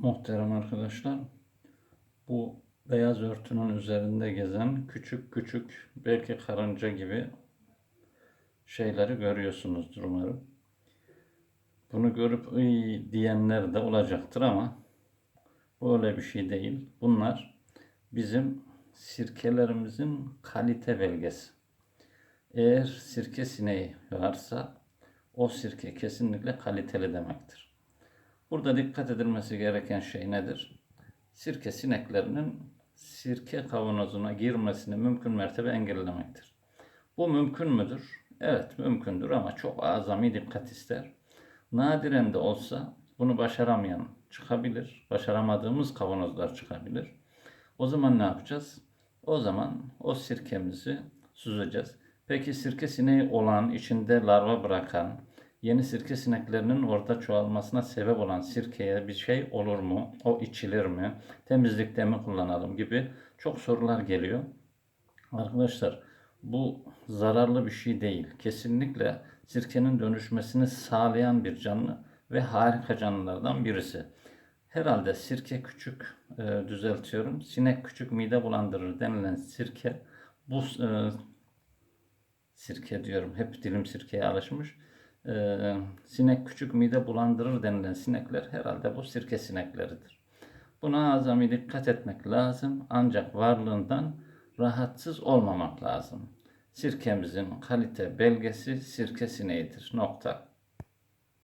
Muhterem arkadaşlar, bu beyaz örtünün üzerinde gezen küçük küçük belki karınca gibi şeyleri görüyorsunuzdur umarım. Bunu görüp iyi diyenler de olacaktır ama bu öyle bir şey değil. Bunlar bizim sirkelerimizin kalite belgesi. Eğer sirke sineği varsa o sirke kesinlikle kaliteli demektir. Burada dikkat edilmesi gereken şey nedir? Sirke sineklerinin sirke kavanozuna girmesini mümkün mertebe engellemektir. Bu mümkün müdür? Evet mümkündür ama çok azami dikkat ister. Nadiren de olsa bunu başaramayan çıkabilir. Başaramadığımız kavanozlar çıkabilir. O zaman ne yapacağız? O zaman o sirkemizi süzeceğiz. Peki sirke sineği olan, içinde larva bırakan, yeni sirke sineklerinin orada çoğalmasına sebep olan sirkeye bir şey olur mu? O içilir mi? Temizlikte mi kullanalım gibi çok sorular geliyor. Arkadaşlar bu zararlı bir şey değil. Kesinlikle sirkenin dönüşmesini sağlayan bir canlı ve harika canlılardan birisi. Herhalde sirke küçük e, düzeltiyorum. Sinek küçük mide bulandırır denilen sirke bu e, sirke diyorum. Hep dilim sirkeye alışmış. E, sinek küçük mide bulandırır denilen sinekler herhalde bu sirke sinekleridir. Buna azami dikkat etmek lazım. Ancak varlığından rahatsız olmamak lazım. Sirkemizin kalite belgesi sirke sineğidir. Nokta.